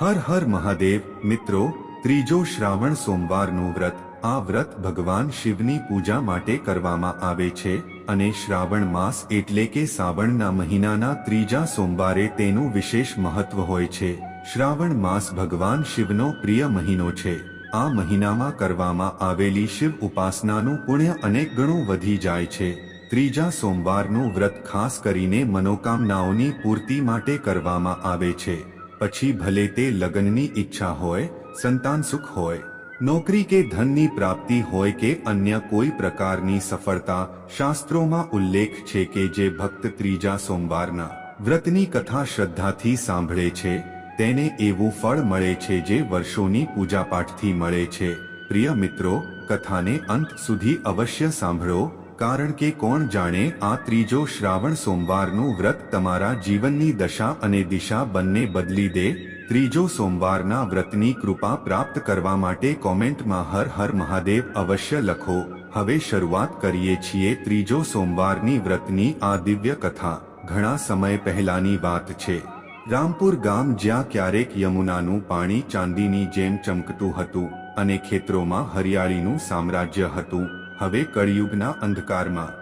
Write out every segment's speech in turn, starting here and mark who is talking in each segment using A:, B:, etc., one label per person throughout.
A: હર હર મહાદેવ, મિત્રો, ત્રીજો શ્રાવણ સોમવારનું વ્રત. આ વ્રત ભગવાન શિવની પૂજા માટે કરવામાં આવે છે અને શ્રાવણ માસ એટલે કે સાવણના મહિનાના ત્રીજા સોમવારે તેનું વિશેષ મહત્વ હોય છે. શ્રાવણ માસ ભગવાન શિવનો પ્રિય મહિનો છે. આ મહિનામાં કરવામાં આવેલી શિવ ઉપાસનાનું પુણ્ય અનેક ગણું વધી જાય છે. ત્રીજા સોમવારનું વ્રત ખાસ કરીને મનોકામનાઓની પૂર્તિ માટે કરવામાં આવે છે. પછી ભલે તે લગ્નની ઈચ્છા હોય, સંતાન સુખ હોય, નોકરી કે ધનની પ્રાપ્તિ હોય કે અન્ય કોઈ પ્રકારની સફળતા, શાસ્ત્રોમાં ઉલ્લેખ છે કે જે ભક્ત ત્રીજા સોમવારના વ્રતની કથા શ્રદ્ધાથી સાંભળે છે, તેને એવું ફળ મળે છે જે વર્ષોની પૂજાપાઠથી મળે છે. પ્રિય મિત્રો, કથાને અંત સુધી અવશ્ય સાંભળો. કારણ કે કોણ જાણે આ ત્રીજો શ્રાવણ સોમવારનું વ્રત તમારા જીવનની દશા અને દિશા બંને બદલી દે? ત્રીજો સોમવારના વ્રતની કૃપા પ્રાપ્ત કરવા માટે કોમેન્ટમાં હર હર મહાદેવ અવશ્ય લખો. હવે શરૂઆત કરીએ છીએ ત્રીજો સોમવારની વ્રતની આ દિવ્ય કથા. ઘણા સમય પહેલાની વાત છે. રામપુર ગામ જ્યાં ક્યારેક યમુનાનું પાણી ચાંદીની જેમ ચમકતું હતું અને ખેતરોમાં હરિયાળીનું સામ્રાજ્ય હતું. હવે કળિયુગના અંધકારમાં.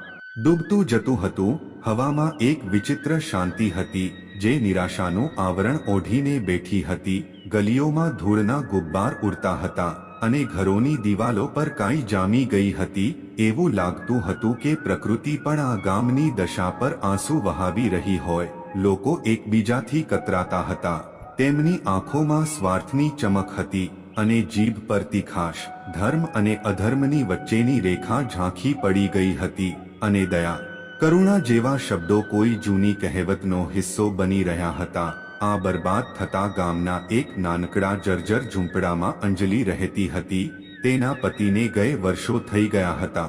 A: ડૂબતું જતું હતું, હવામાં એક વિચિત્ર શાંતિ હતી, જે નિરાશાનું આવરણ ઓઢીને બેઠી હતી, ગલીઓમાં ધૂળના ગુબ્બાર ઉડતા હતા, અને ઘરોની દિવાલો પર કાંઈ જામી ગઈ હતી, એવું લાગતું હતું કે પ્રકૃતિ પણ આ ગામની દશા પર આંસુ વહાવી રહી હોય, લોકો એકબીજાથી કતરાતા હતા. તેમની આંખોમાં સ્વાર્થની ચમક હતી અને જીભ પર તીખાશ ધર્મ અને અધર્મની વચ્ચેની રેખા ઝાંખી પડી ગઈ હતી અને દયા. કરુણા જેવા શબ્દો કોઈ જૂની કહેવતનો હિસ્સો બની રહ્યા હતા. આ બરબાદ થતા ગામના એક નાનકડા જર્જર ઝૂંપડામાં અંજલિ રહેતી હતી. તેના પતિને ગયે વર્ષો થઈ ગયા હતા.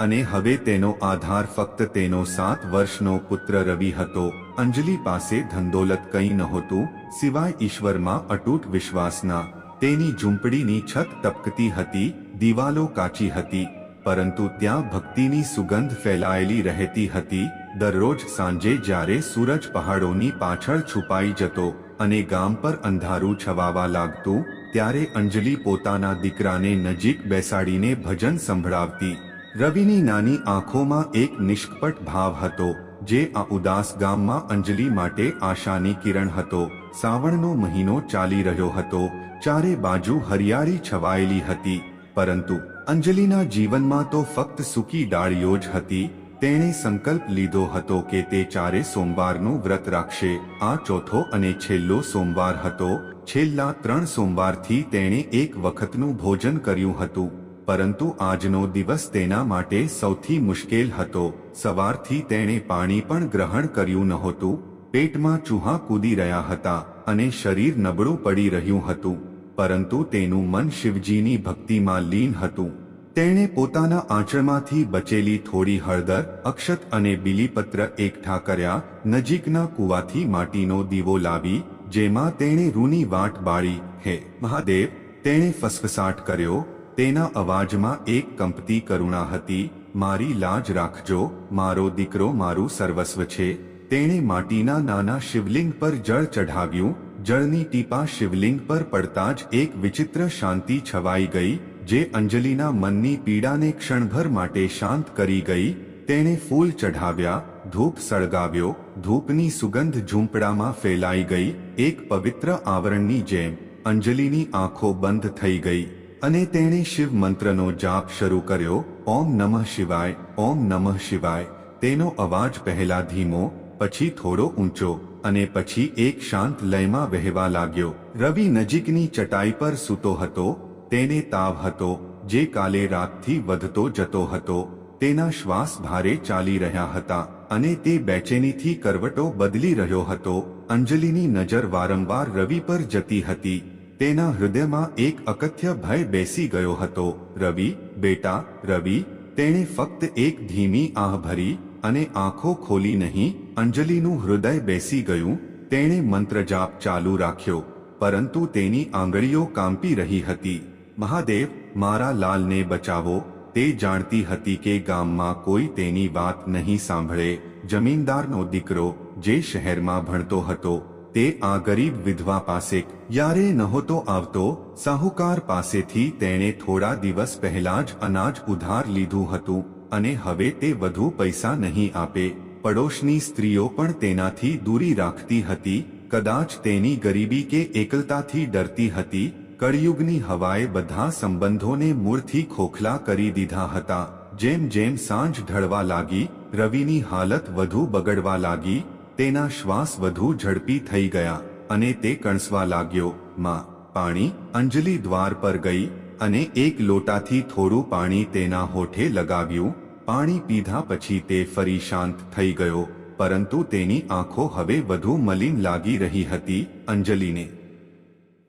A: અને હવે તેનો આધાર ફક્ત તેનો સાત વર્ષનો પુત્ર રવિ હતો. અંજલિ પાસે ધંદોલત કંઈ નહોતું, સિવાય ઈશ્વરમાં અટૂટ વિશ્વાસના તેની ઝૂંપડીની છત તપકતી હતી, દિવાલો કાચી હતી, પરંતુ ત્યાં ભક્તિની સુગંધ ફેલાયેલી રહેતી હતી. દરરોજ સાંજે જ્યારે સૂરજ પહાડોની પાછળ છુપાઈ જતો અને ગામ પર અંધારું છવાવા લાગતું, ત્યારે અંજલિ પોતાના દીકરાને નજીક બેસાડીને ભજન સંભળાવતી. રવિની નાની આંખોમાં એક નિષ્કપટ ભાવ હતો, જે આ ઉદાસ ગામમાં અંજલિ માટે આશાની કિરણ હતો. સાવણનો મહિનો ચાલી રહ્યો હતો ચારે બાજુ હરિયાળી છવાયેલી હતી, પરંતુ અંજલિના જીવનમાં તો ફક્ત સૂકી ડાળીઓ જ હતી. તેણે સંકલ્પ લીધો હતો કે તે ચારે સોમવારનું વ્રત રાખશે. આ ચોથો અને છેલ્લો સોમવાર હતો. છેલ્લા ત્રણ સોમવારથી તેણે એક વખતનું ભોજન કર્યું હતું, પરંતુ આજનો દિવસ તેના માટે સૌથી મુશ્કેલ હતો. સવારથી તેણે પાણી પણ ગ્રહણ કર્યું નહોતું. પેટમાં ચૂહા કૂદી રહ્યા હતા અને શરીર નબળું પડી રહ્યું હતું. પરંતુ તેનું મન શિવજીની ભક્તિમાં લીન હતું. તેણે પોતાના આંચળમાંથી બચેલી થોડી હળદર, અક્ષત અને બીલીપત્ર એકઠા કર્યા, નજીકના કૂવાથી માટીનો દીવો લાવી, જેમાં તેણે રૂની વાટ બાળી, હે મહાદેવ, તેણે ફસફસાટ કર્યો, તેના અવાજમાં એક કંપતી કરુણા હતી, મારી લાજ રાખજો, મારો દીકરો મારું સર્વસ્વ છે. તેણે માટીના નાના શિવલિંગ પર જળ ચઢાવ્યું જળની ટીપા શિવલિંગ પર પડતા જ એક વિચિત્ર શાંતિ છવાઈ ગઈ, જે અંજલિના મનની પીડાને ક્ષણભર માટે શાંત કરી ગઈ. તેણે ફૂલ ચઢાવ્યા, ધૂપ સળગાવ્યો, ધૂપની સુગંધ ઝૂંપડામાં ફેલાઈ ગઈ, એક પવિત્ર આવરણની જેમ. અંજલિની આંખો બંધ થઈ ગઈ અને તેણે શિવ મંત્રનો જાપ શરૂ કર્યો, ઓમ નમઃ શિવાય, ઓમ નમઃ શિવાય. તેનો અવાજ પહેલા ધીમો, પછી થોડો ઊંચો. અને પછી એક શાંત લયમાં વહેવા લાગ્યો. રવિ નજીકની ચટાઈ પર સૂતો હતો, તેને તાવ હતો, જે કાલે રાતથી વધતો જતો હતો. તેના શ્વાસ ભારે ચાલી રહ્યા હતા અને તે બેચેનીથી કરવટો બદલી રહ્યો હતો. અંજલિની નજર વારંવાર રવિ પર જતી હતી. તેના હૃદયમાં એક અકથ્ય ભય બેસી ગયો હતો. રવિ, બેટા, રવિ, તેણે ફક્ત એક ધીમી આહ ભરી અને આંખો ખોલી નહીં અંજલિનું હૃદય બેસી ગયું, તેણે મંત્રજાપ ચાલુ રાખ્યો, પરંતુ તેની આંગળીઓ કાંપી રહી હતી. મહાદેવ, મારા લાલને બચાવો, તે જાણતી હતી કે ગામમાં કોઈ તેની વાત નહીં સાંભળે. જમીનદારનો દીકરો, જે શહેરમાં ભણતો હતો, તે આ ગરીબ વિધવા પાસે યારે નહોતો આવતો, સાહુકાર પાસેથી તેણે થોડા દિવસ પહેલા જ અનાજ ઉધાર લીધું હતું, અને હવે તે વધુ પૈસા નહીં આપે. પડોશની સ્ત્રીઓ પણ તેનાથી દૂરી રાખતી હતી, કદાચ તેની ગરીબી કે એકલતાથી ડરતી હતી, કળિયુગની હવાએ બધા સંબંધોને મૂળથી ખોખલા કરી દીધા હતા, જેમ જેમ સાંજ ઢળવા લાગી, રવિની હાલત વધુ બગડવા લાગી, તેના શ્વાસ વધુ ઝડપી થઈ ગયા, અને તે કણસવા લાગ્યો, માં, પાણી, અંજલિ દ્વાર પર ગઈ, અને એક લોટાથી થોડું પાણી તેના હોઠે લગાવ્યું પાણી પીધા પછી તે ફરી શાંત થઈ ગયો, પરંતુ તેની આંખો હવે વધુ મલિન લાગી રહી હતી અંજલિને.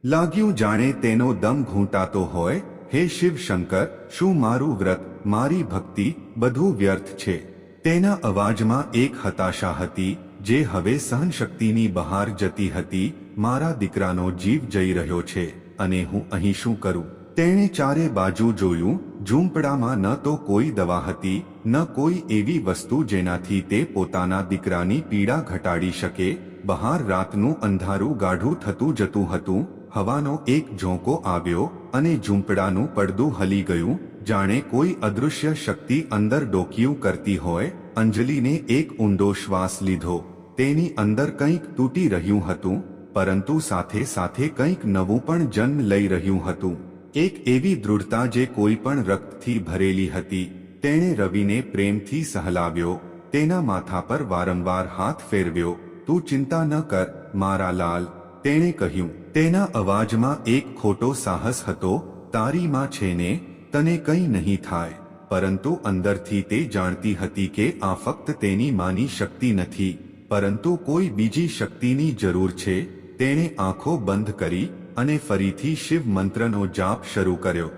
A: લાગ્યું જાણે તેનો દમ ઘૂંટાતો હોય, હે શિવ શંકર શું મારું વ્રત, મારી ભક્તિ, બધું વ્યર્થ છે તેના અવાજમાં એક હતાશા હતી, જે હવે સહનશક્તિની બહાર જતી હતી, મારા દીકરાનો જીવ જઈ રહ્યો છે, અને હું અહીં શું કરું? તેણે ચારે બાજુ જોયું, ઝૂંપડામાં ન તો કોઈ દવા હતી, ન કોઈ એવી વસ્તુ જેનાથી તે પોતાના દીકરાની પીડા ઘટાડી શકે, બહાર રાતનું અંધારું ગાઢું થતું જતું હતું, હવાનો એક ઝોંકો આવ્યો અને ઝૂંપડાનું પડદું હલી ગયું, જાણે કોઈ અદૃશ્ય શક્તિ અંદર ડોકિયું કરતી હોય, અંજલિને એક ઊંડો શ્વાસ લીધો, તેની અંદર કંઈક તૂટી રહ્યું હતું, પરંતુ સાથે સાથે કંઈક નવું પણ જન્મ લઈ રહ્યું હતું. એક એવી દૃઢતા જે કોઈ પણ રક્તથી ભરેલી હતી, તેણે રવિને પ્રેમથી સહલાવ્યો, તેના માથા પર વારંવાર હાથ ફેરવ્યો, તું ચિંતા ન કર, મારા લાલ, તેણે કહ્યું. તેના અવાજમાં એક ખોટો સાહસ હતો, તારી માં છે ને, તને કંઈ નહીં થાય, પરંતુ અંદરથી તે જાણતી હતી કે આ ફક્ત તેની માની શક્તિ નથી, પરંતુ કોઈ બીજી શક્તિની જરૂર છે, તેણે આંખો બંધ કરી અને ફરીથી શિવ મંત્રનો જાપ શરૂ કર્યો.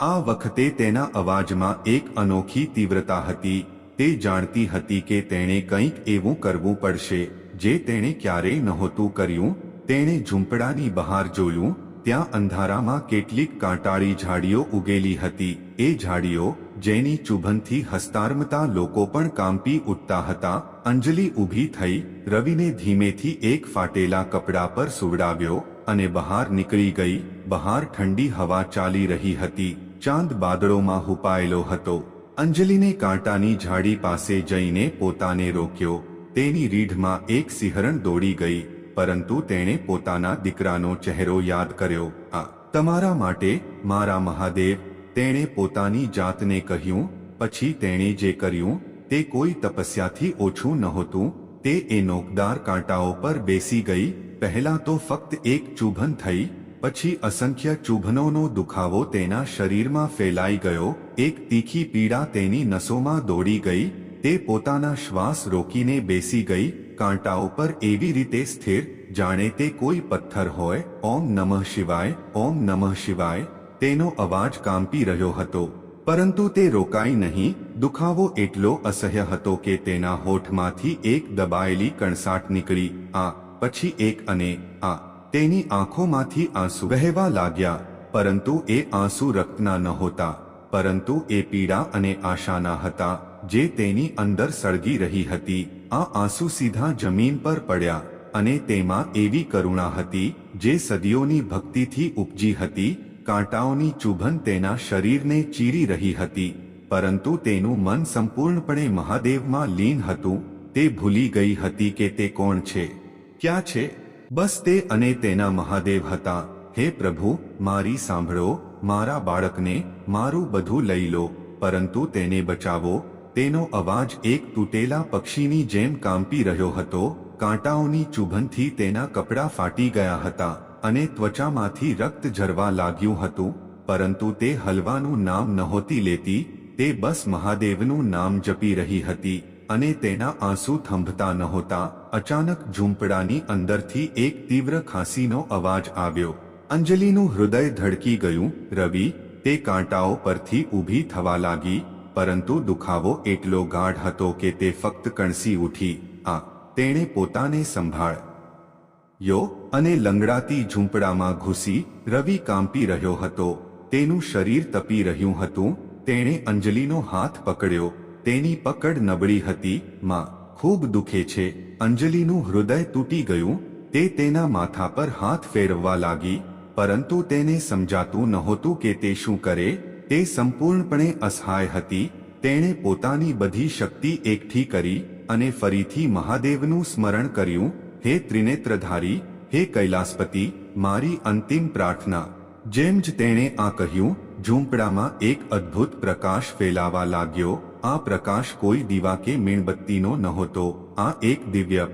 A: આ વખતે તેના અવાજમાં એક અનોખી તીવ્રતા હતી, તે જાણતી હતી કે તેણે કંઈક એવું કરવું પડશે, જે તેણે ક્યારેય નહોતું કર્યું, તેણે ઝૂંપડાની બહાર જોયું, ત્યાં અંધારામાં કેટલીક કાંટાળી ઝાડીઓ ઉગેલી હતી, એ ઝાડીઓ, જેની ચુભનથી હસ્તારમતા લોકો પણ કાંપી ઉઠતા હતા, અંજલિ ઊભી થઈ, રવિને ધીમેથી એક ફાટેલા કપડા પર સુવડાવ્યો અને બહાર નીકળી ગઈ, બહાર ઠંડી હવા ચાલી રહી હતી, ચાંદ બાદળોમાં હુપાયેલો હતો. અંજલિને કાંટાની ઝાડી પાસે જઈને પોતાને રોક્યો. તેની રીઢમાં એક સિંહરણ દોડી ગઈ, પરંતુ તેણે પોતાના દીકરાનો ચહેરો યાદ કર્યો. આ, તમારા માટે, મારા મહાદેવ, તેણે પોતાની જાતને કહ્યું. પછી તેણે જે કર્યું, તે કોઈ તપસ્યાથી ઓછું નહોતું. તે એ નોકદાર કાંટાઓ પર બેસી ગઈ પહેલા તો ફક્ત એક ચૂભન થઈ, પછી અસંખ્ય ચૂભનોનો દુખાવો તેના શરીરમાં ફેલાઈ ગયો, એક તીખી પીડા તેની નસોમાં દોડી ગઈ, તે પોતાના શ્વાસ રોકીને બેસી ગઈ કાંટાઓ પર એવી રીતે સ્થિર, જાણે તે કોઈ પથ્થર હોય, ઓમ નમઃ શિવાય, ઓમ નમઃ શિવાય, તેનો અવાજ કાંપી રહ્યો હતો. પરંતુ તે રોકાઈ નહીં, દુખાવો એટલો અસહ્ય હતો કે તેના હોઠમાંથી એક દબાયેલી કણસાટ નીકળી, આ પછી એક અને આ, તેની આંખોમાંથી આંસુ વહેવા લાગ્યા, પરંતુ એ આંસુ રક્તના નહોતા, પરંતુ એ પીડા અને આશાના હતા, જે તેની અંદર સળગી રહી હતી, આ આંસુ સીધા જમીન પર પડ્યા, અને તેમાં એવી કરુણા હતી, જે સદીઓની ભક્તિથી ઉપજી હતી, કાંટાઓની ચુભન તેના શરીરને ચીરી રહી હતી, પરંતુ તેનું મન સંપૂર્ણપણે મહાદેવમાં લીન હતું, તે ભૂલી ગઈ હતી કે તે કોણ છે. ક્યાં છે? બસ તે અને તેના મહાદેવ હતા. હે પ્રભુ, મારી સાંભળો, મારા બાળકને મારું બધું લઈ લો, પરંતુ તેને બચાવો. તેનો અવાજ એક તૂટેલા પક્ષીની જેમ કાંપી રહ્યો હતો. કાંટાઓની ચુભનથી તેના કપડાં ફાટી ગયા હતા અને ત્વચામાંથી રક્ત ઝરવા લાગ્યું હતું, પરંતુ તે હલવાનું નામ નહોતી લેતી. તે બસ મહાદેવનું નામ જપી રહી હતી અને તેના આંસુ થંભતા નહોતા. અચાનક ઝૂંપડાની અંદરથી એક તીવ્ર ખાંસીનો અવાજ આવ્યો. અંજલિનું હૃદય ધડકી ગયું. રવિ, તે કાંટાઓ પરથી ઊભી થવા લાગી, પરંતુ દુખાવો એટલો ગાઢ હતો કે તે ફક્ત કણસી ઉઠી. આ, તેણે પોતાને સંભાળ. યો, અને લંગડાતી ઝૂંપડામાં ઘૂસી, રવિ કાંપી રહ્યો હતો. તેનું શરીર તપી રહ્યું હતું. તેણે અંજલિનો હાથ પકડ્યો. તેની પકડ નબળી હતી. માં ખૂબ દુખે છે. અંજલિનું હૃદય તૂટી ગયું, તે તેના માથા પર હાથ ફેરવવા લાગી, પરંતુ તેને સમજાતું નહોતું કે તે શું કરે. તે સંપૂર્ણપણે અસહાય હતી. તેણે પોતાની બધી શક્તિ એકઠી કરી અને ફરીથી મહાદેવનું સ્મરણ કર્યું, હે ત્રિનેત્રધારી, હે કૈલાસપતિ, મારી અંતિમ પ્રાર્થના. જેમ જ તેણે આ કહ્યું, ઝૂંપડામાં એક અદ્ભુત પ્રકાશ ફેલાવા લાગ્યો આ પ્રકાશ કોઈ દીવા કે મીણબત્તીનો નહોતો, આ એક દિવ્ય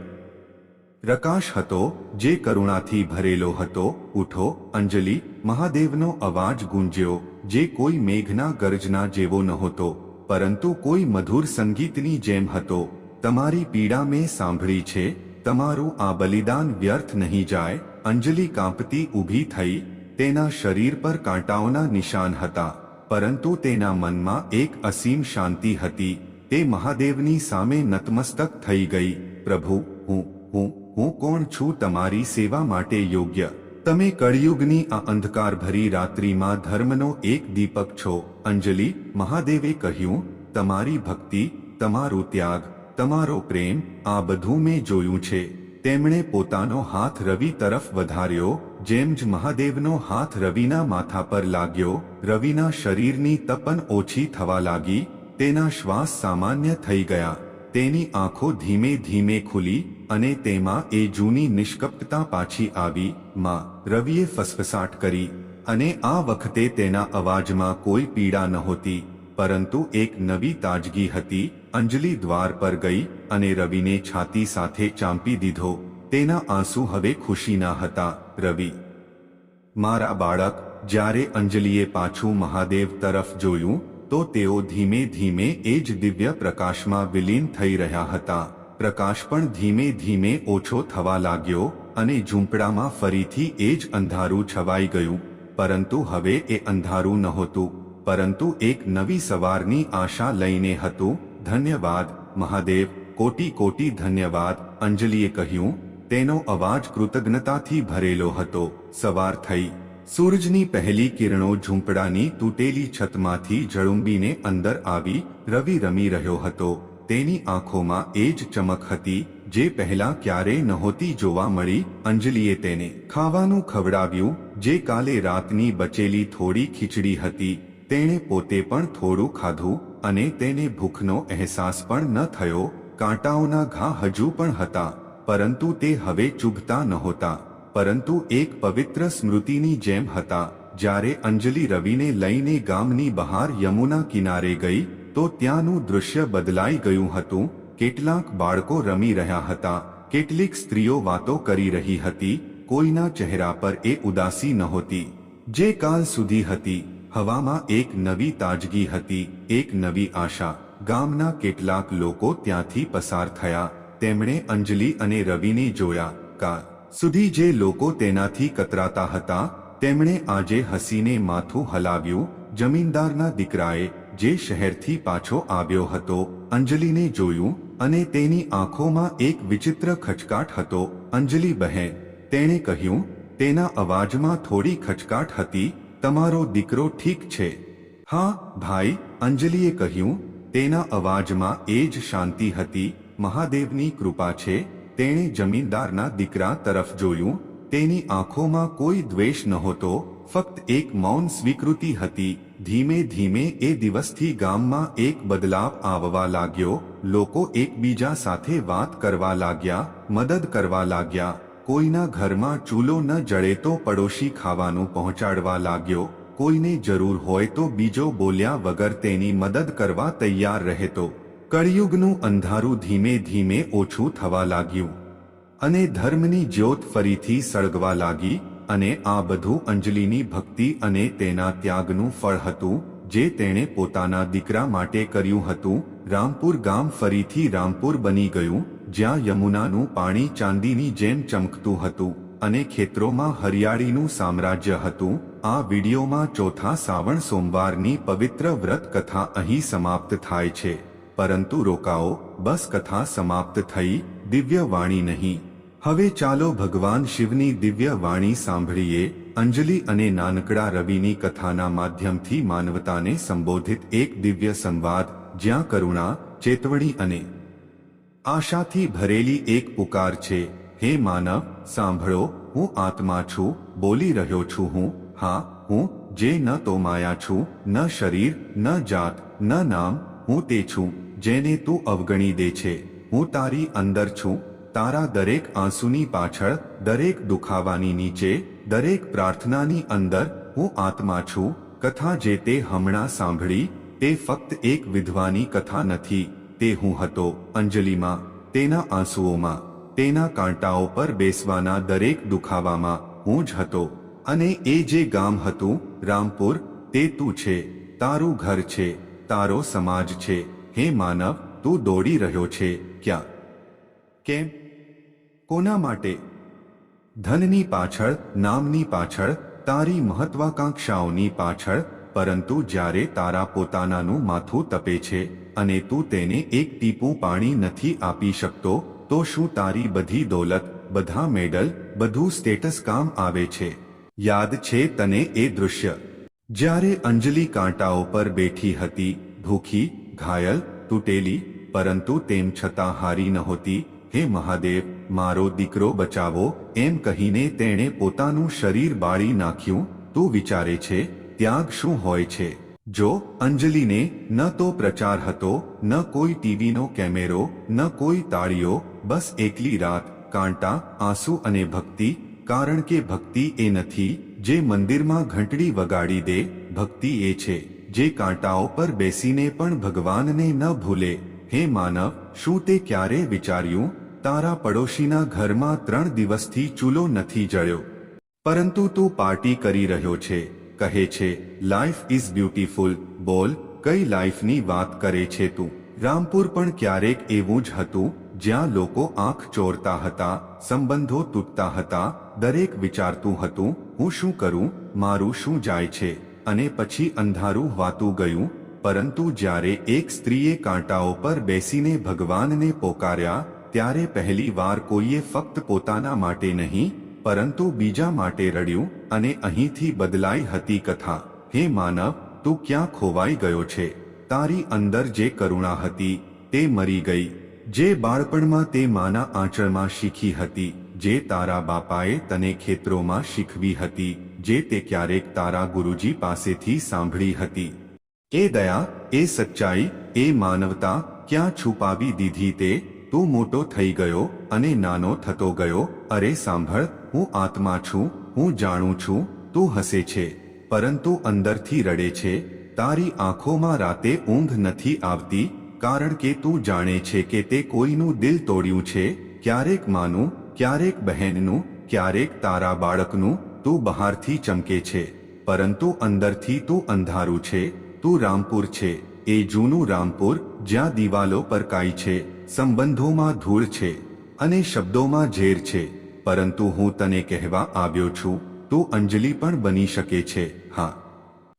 A: પ્રકાશ હતો, જે કરુણાથી ભરેલો હતો, ઉઠો, અંજલિ, મહાદેવનો અવાજ ગુંજ્યો, જે કોઈ મેઘના ગર્જના જેવો નહોતો, પરંતુ કોઈ મધુર સંગીતની જેમ હતો, તમારી પીડા મેં સાંભળી છે, તમારું આ બલિદાન વ્યર્થ નહીં જાય, અંજલિ કાંપતી ઊભી થઈ, તેના શરીર પર કાંટાઓના નિશાન હતા. પરંતુ તેના મનમાં એક અસીમ શાંતિ હતી. તે મહાદેવની સામે નતમસ્તક થઈ ગઈ. પ્રભુ, હું હું હું કોણ છું તમારી સેવા માટે યોગ્ય? તમે કળિયુગની આ અંધકાર ભરી રાત્રિમાં ધર્મનો એક દીપક છો. અંજલિ, મહાદેવે કહ્યું, તમારી ભક્તિ, તમારો ત્યાગ, તમારો પ્રેમ, આ બધું મેં જોયું છે. તેમણે પોતાનો હાથ રવિ તરફ વધાર્યો જેમ જ મહાદેવનો હાથ રવિના માથા પર લાગ્યો, રવિના શરીરની તપન ઓછી થવા લાગી, તેના શ્વાસ સામાન્ય થઈ ગયા. તેની આંખો ધીમે ધીમે ખુલી અને તેમાં એ જૂની નિષ્કપટતા પાછી આવી, માં, રવિએ ફસફસાટ કરી અને આ વખતે તેના અવાજમાં કોઈ પીડા નહોતી, પરંતુ એક નવી તાજગી હતી. અંજલિ દ્વાર પર ગઈ અને રવિને છાતી સાથે ચાંપી દીધો. તેના આંસુ હવે ખુશીના હતા, રવિ. મારા બાળક, જ્યારે અંજલિએ પાછું મહાદેવ તરફ જોયું, તો તેઓ ધીમે ધીમે એ જ દિવ્ય પ્રકાશમાં વિલીન થઈ રહ્યા હતા. પ્રકાશ પણ ધીમે ધીમે ઓછો થવા લાગ્યો અને ઝૂંપડામાં ફરીથી એ જ અંધારું છવાઈ ગયું. પરંતુ હવે એ અંધારું નહોતું. પરંતુ એક નવી સવારની આશા લઈને હતું, ધન્યવાદ, મહાદેવ, કોટી કોટી ધન્યવાદ, અંજલિએ કહ્યું. તેનો અવાજ કૃતજ્ઞતાથી ભરેલો હતો. સવાર થઈ. સૂરજની પહેલી કિરણો ઝૂંપડાની તૂટેલી છતમાંથી જળુંબીને અંદર આવી રવિ રમી રહ્યો હતો. તેની આંખોમાં એ જ ચમક હતી, જે પહેલા ક્યારેય નહોતી જોવા મળી. અંજલિએ તેને ખાવાનું ખવડાવ્યું, જે કાલે રાતની બચેલી થોડી ખીચડી હતી. તેણે પોતે પણ થોડું ખાધું અને તેને ભૂખનો અહેસાસ પણ ન થયો. કાંટાઓના ઘા હજુ પણ હતા. પરંતુ તે હવે ચૂગતા નહોતા. પરંતુ એક પવિત્ર સ્મૃતિની જેમ હતા. જ્યારે અંજલિ રવિને લઈને ગામની બહાર યમુના કિનારે ગઈ, તો ત્યાંનું દૃશ્ય બદલાઈ ગયું હતું. કેટલાક બાળકો રમી રહ્યા હતા. કેટલીક સ્ત્રીઓ વાતો કરી રહી હતી. કોઈના ચહેરા પર એ ઉદાસી નહોતી. જે કાલ સુધી હતી. હવામાં એક નવી તાજગી હતી. એક નવી આશા. ગામના કેટલાક લોકો ત્યાંથી પસાર થયા. તેમણે અંજલિ અને રવિને જોયા. કા સુધી જે લોકો તેનાથી કતરાતા હતા, તેમણે આજે હસીને માથું હલાવ્યું. જમીનદારના દીકરાએ જે શહેરથી પાછો આવ્યો હતો, અંજલિને જોયું અને તેની આંખોમાં એક વિચિત્ર ખચકાટ હતો. અંજલિ બહેન, તેણે કહ્યું, તેના અવાજમાં થોડી ખચકાટ હતી, તમારો દીકરો ઠીક છે. હા, ભાઈ, અંજલિએ કહ્યું, તેના અવાજમાં એ જ શાંતિ હતી. મહાદેવની કૃપા છે, તેણે જમીનદારના દીકરા તરફ જોયું, તેની આંખોમાં કોઈ દ્વેષ નહોતો, ફક્ત એક મૌન સ્વીકૃતિ હતી, ધીમે ધીમે એ દિવસથી ગામમાં એક બદલાવ આવવા લાગ્યો, લોકો એકબીજા સાથે વાત કરવા લાગ્યા, મદદ કરવા લાગ્યા, કોઈના ઘરમાં ચૂલો ન જળે તો પડોશી ખાવાનું પહોંચાડવા લાગ્યો, કોઈને જરૂર હોય તો બીજો બોલ્યા વગર તેની મદદ કરવા તૈયાર રહેતો. કળિયુગનું અંધારું ધીમે ધીમે ઓછું થવા લાગ્યું. અને ધર્મની જ્યોત ફરીથી સળગવા લાગી અને આ બધું અંજલિની ભક્તિ અને તેના ત્યાગનું ફળ હતું, જે તેણે પોતાના દીકરા માટે કર્યું હતું. રામપુર ગામ ફરીથી રામપુર બની ગયું, જ્યાં યમુનાનું પાણી ચાંદીની જેમ ચમકતું હતું અને ખેતરોમાં હરિયાળીનું સામ્રાજ્ય હતું. આ વિડીયોમાં ચોથા શ્રાવણ સોમવારની પવિત્ર વ્રત કથા અહીં સમાપ્ત થાય છે. પરંતુ રોકાઓ, બસ કથા સમાપ્ત થઈ, દિવ્ય વાણી નહીં. હવે ચાલો ભગવાન શિવની દિવ્ય વાણી સાંભળીએ, અંજલિ અને નાનકડા રવિની કથાના માધ્યમથી માનવતાને સંબોધિત એક દિવ્ય સંવાદ, જ્યાં કરુણા, ચેતવણી અને આશાથી ભરેલી એક પુકાર છે. હે માનવ, સાંભળો, હું આત્મા છું, બોલી રહ્યો છું હું, હા, હું, જે ન તો માયા છું, ન શરીર, ન જાત, ન નામ, હું તે છું. જેને તું અવગણી દે છે. હું તારી અંદર છું. તારા દરેક આંસુની પાછળ, દરેક દુખાવાની નીચે, દરેક પ્રાર્થનાની અંદર હું આત્મા છું. કથા જે તે હમણાં સાંભળી, તે ફક્ત એક વિધવાની કથા નથી. તે હું હતો, અંજલિમાં, તેના આંસુઓમાં, તેના કાંટાઓ પર બેસવાના દરેક દુખાવામાં હું જ હતો. અને એ જે ગામ હતું, રામપુર, તે તું છે. તારું ઘર છે. તારો સમાજ છે. હે માનવ, તું દોડી રહ્યો છે ક્યાં? કેમ? કોના માટે? ધનની પાછળ, નામની પાછળ, તારી મહત્વાકાંક્ષાઓની પાછળ, પરંતુ જ્યારે તારા પોતાનાનું માથું તપે છે અને તું તેને એક ટીપું પાણી નથી આપી શકતો, તો શું તારી બધી દોલત, બધા મેડલ, બધું સ્ટેટસ કામ આવે છે? યાદ છે તને એ દૃશ્ય. જ્યારે અંજલિ કાંટાઓ પર બેઠી હતી, ભૂખી ઘાયલ, તૂટેલી, પરંતુ તેમ છતાં હારી નહોતી હે મહાદેવ, મારો દીકરો બચાવો, એમ કહીને તેણે પોતાનું શરીર બાળી નાખ્યું, તું વિચારે છે, ત્યાગ શું હોય છે? જો અંજલિને ન તો પ્રચાર હતો, ન કોઈ ટીવીનો કેમેરો, ન કોઈ તાળીઓ, બસ એકલી રાત, કાંટા, આંસુ અને ભક્તિ, કારણ કે ભક્તિ એ નથી, જે મંદિરમાં ઘંટડી વગાડી દે, ભક્તિ એ છે. જે કાંટાઓ પર બેસીને પણ ભગવાનને ન ભૂલે. હે માનવ, શું તે ક્યારે વિચાર્યું? તારા પડોશીના ઘરમાં ત્રણ દિવસથી ચૂલો નથી જળ્યો. પરંતુ તું પાર્ટી કરી રહ્યો છે. કહે છે લાઈફ ઇઝ બ્યુટીફુલ બોલ, કઈ લાઈફની વાત કરે છે તું? રામપુર પણ ક્યારેક એવું જ હતું, જ્યાં લોકો આંખ ચોરતા હતા, સંબંધો તૂટતા હતા, દરેક વિચારતું હતું, હું શું કરું? મારું શું જાય છે? અને પછી અંધારું વાતું ગયું, પરંતુ જ્યારે એક સ્ત્રીએ કાંટાઓ પર બેસીને ભગવાનને પોકાર્યા, ત્યારે પહેલી વાર કોઈએ ફક્ત પોતાના માટે નહીં, પરંતુ બીજા માટે રડ્યું અને અહીંથી બદલાઈ હતી કથા. હે માનવ, તું ક્યાં ખોવાઈ ગયો છે? તારી અંદર જે કરુણા હતી, તે મરી ગઈ. જે બાળપણમાં તે માના આંચળમાં શીખી હતી, જે તારા બાપાએ તને ખેતરોમાં શીખવી હતી. જે તે ક્યારેક તારા ગુરુજી પાસેથી સાંભળી હતી. એ દયા, એ સચ્ચાઈ, એ માનવતા, ક્યાં છુપાવી દીધી તે, તું મોટો થઈ ગયો અને નાનો થતો ગયો, અરે સાંભળ, હું આત્મા છું, હું જાણું છું, તું હસે છે, પરંતુ અંદરથી રડે છે, તારી આંખોમાં રાતે ઊંઘ નથી આવતી, કારણ કે તું જાણે છે કે તે કોઈનું દિલ તોડ્યું છે, ક્યારેક માનું, ક્યારેક બહેનનું, ક્યારેક તારા બાળકનું તું બહારથી ચમકે છે, પરંતુ અંદરથી તું અંધારું છે, તું રામપુર છે, એ જૂનું રામપુર જ્યાં દિવાલો પર કાઈ છે, સંબંધોમાં ધૂળ છે અને શબ્દોમાં ઝેર છે, પરંતુ હું તને કહેવા આવ્યો છું, તું અંજલિ પણ બની શકે છે, હા.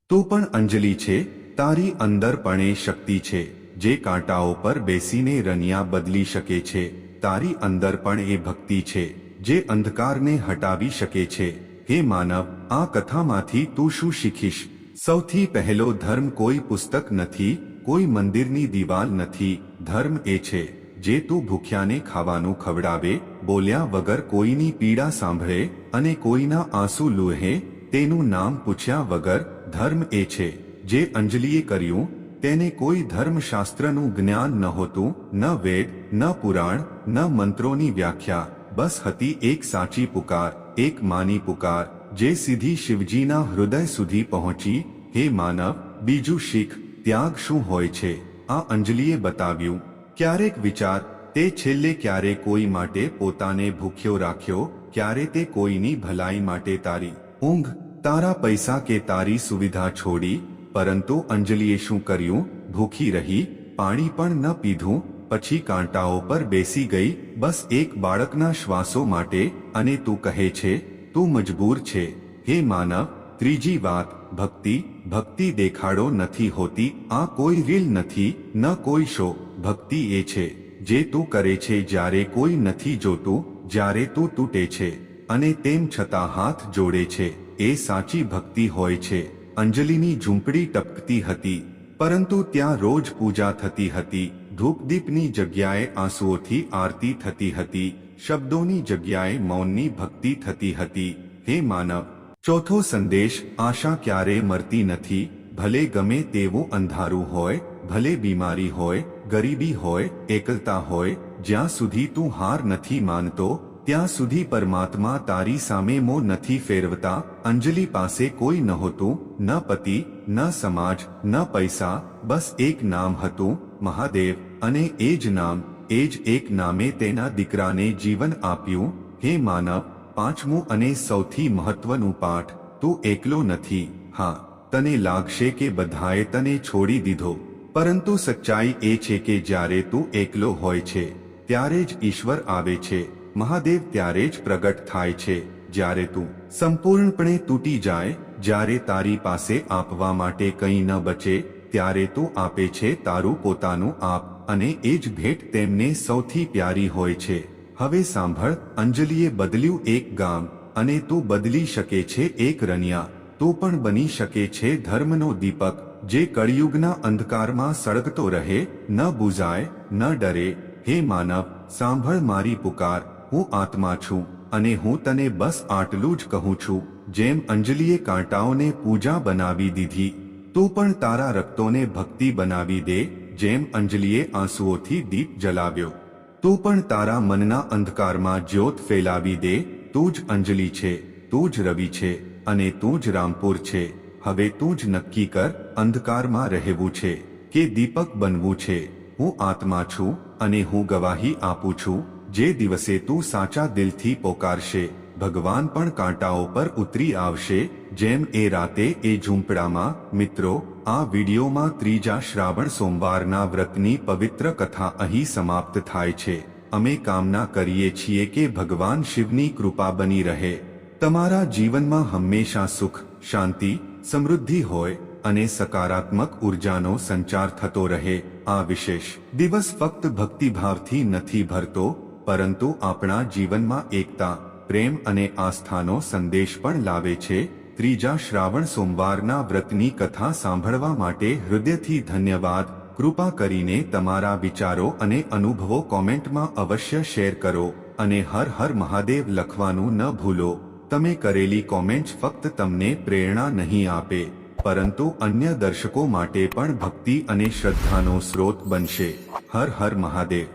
A: તું પણ અંજલિ છે, તારી અંદર પણ એ શક્તિ છે, જે કાંટાઓ પર બેસીને રનિયા બદલી શકે છે, તારી અંદર પણ એ ભક્તિ છે, જે અંધકારને હટાવી શકે છે. હે માનવ, આ કથામાંથી તું શું શીખીશ? સૌથી પહેલો ધર્મ કોઈ પુસ્તક નથી, કોઈ મંદિરની દિવાલ નથી. ધર્મ એ છે, જે તું ભૂખ્યાને ખાવાનું ખવડાવે, બોલ્યા વગર કોઈની પીડા સાંભળે અને કોઈના આંસુ લુહે, તેનું નામ પૂછ્યા વગર ધર્મ એ છે. જે અંજલિએ કર્યું, તેને કોઈ ધર્મશાસ્ત્રનું જ્ઞાન નહોતું, ન વેદ, ન પુરાણ, ન મંત્રોની વ્યાખ્યા, બસ હતી એક સાચી પુકાર. એક માની પુકાર, જે સીધી શિવજીના હૃદય સુધી પહોંચી, હે માનવ, બીજું શીખ, ત્યાગ શું હોય છે? આ અંજલિએ બતાવ્યું. ક્યારેક વિચાર, તે છેલ્લે ક્યારે કોઈ માટે પોતાને ભૂખ્યો રાખ્યો, ક્યારે તે કોઈની ભલાઈ માટે તારી ઊંઘ, તારા પૈસા કે તારી સુવિધા છોડી? પરંતુ અંજલિએ શું કર્યું? ભૂખી રહી, પાણી પણ ન પીધું પછી કાંટાઓ પર બેસી ગઈ, બસ એક બાળકના શ્વાસો માટે, અને તું કહે છે, તું મજબૂર છે. હે માનવ, ત્રીજી વાત, ભક્તિ ભક્તિ દેખાડો નથી હોતી, આ કોઈ રીલ નથી, ન કોઈ શો, ભક્તિ એ છે. જે તું કરે છે જ્યારે કોઈ નથી જોતું, જ્યારે તું તૂટે છે, અને તેમ છતાં હાથ જોડે છે. એ સાચી ભક્તિ હોય છે. અંજલિની ઝૂંપડી ટપકતી હતી, પરંતુ ત્યાં રોજ પૂજા થતી હતી. ધૂપદીપની જગ્યાએ આંસુઓથી આરતી થતી હતી શબ્દોની જગ્યાએ મૌનની ભક્તિ થતી હતી હે માનવ ચોથો સંદેશ આશા ક્યારે મરતી નથી ભલે ગમે તેવું અંધારું હોય ભલે બીમારી હોય ગરીબી હોય એકલતા હોય જ્યાં સુધી તું હાર નથી માનતો ત્યાં સુધી પરમાત્મા તારી સામે મો નથી ફેરવતા અંજલિ પાસે કોઈ નહોતું ન પતિ ન સમાજ ન પૈસા બસ એક નામ હતું મહાદેવ અને એ જ નામ, એ જ એક નામે તેના દીકરાને જીવન આપ્યું, હે માનવ, પાંચમું અને સૌથી મહત્વનું પાઠ, તું એકલો નથી, હા, તને લાગશે કે બધાએ તને છોડી દીધો, પરંતુ સચ્ચાઈ એ છે કે જ્યારે તું એકલો હોય છે, ત્યારે જ ઈશ્વર આવે છે, મહાદેવ ત્યારે જ પ્રગટ થાય છે, જ્યારે તું સંપૂર્ણપણે તૂટી જાય, જ્યારે તારી પાસે આપવા માટે કંઈ ન બચે, ત્યારે તું આપે છે તારું પોતાનું આપ અને એ જ ભેટ તેમને સૌથી પ્યારી હોય છે. હવે સાંભળ, અંજલિએ બદલ્યું એક ગામ, અને તો બદલી શકે છે એક રનિયા તો પણ બની શકે છે ધર્મનો દીપક, જે કળિયુગના અંધકારમાં સળગતો રહે, ન બુઝાય, ન ડરે, હે માનવ, સાંભળ મારી પુકાર, હું આત્મા છું, અને હું તને બસ આટલું જ કહું છું, જેમ અંજલિએ કાંટાઓને પૂજા બનાવી દીધી, તું પણ તારા રક્તોને ભક્તિ બનાવી દે જેમ અંજલિએ આંસુઓથી દીપ જલાવ્યો, તું પણ તારા મનના અંધકારમાં જ્યોત ફેલાવી દે, તું જ અંજલિ છે, તું જ રવિ છે અને તું જ રામપુર છે. હવે તું જ નક્કી કર અંધકારમાં રહેવું છે, કે દીપક બનવું છે. હું આત્મા છું અને હું ગવાહી આપું છું. જે દિવસે તું સાચા દિલથી પોકારશે ભગવાન પણ કાંટાઓ પર ઉતરી આવશે, જેમ એ રાતે એ ઝૂંપડામાં, મિત્રો, આ વિડીયોમાં ત્રીજા શ્રાવણ સોમવારના વ્રતની પવિત્ર કથા અહીં સમાપ્ત થાય છે. અમે કામના કરીએ છીએ કે ભગવાન શિવની કૃપા બની રહે. તમારા જીવનમાં હંમેશા સુખ, શાંતિ, સમૃદ્ધિ હોય અને સકારાત્મક ઉર્જાનો સંચાર થતો રહે. આ વિશેષ દિવસ ફક્ત ભક્તિભાવથી નથી ભરતો, પરંતુ આપણા જીવનમાં એકતા પ્રેમ અને આસ્થાનો સંદેશ પણ લાવે છે. ત્રીજા શ્રાવણ સોમવારના વ્રતની કથા સાંભળવા માટે હૃદયથી ધન્યવાદ. કૃપા કરીને તમારા વિચારો અને અનુભવો કોમેન્ટમાં અવશ્ય શેર કરો અને હર હર મહાદેવ લખવાનું ન ભૂલો. તમે કરેલી કોમેન્ટ્સ ફક્ત તમને પ્રેરણા નહીં આપે, પરંતુ અન્ય દર્શકો માટે પણ ભક્તિ અને શ્રદ્ધાનો સ્રોત બનશે. હર હર મહાદેવ.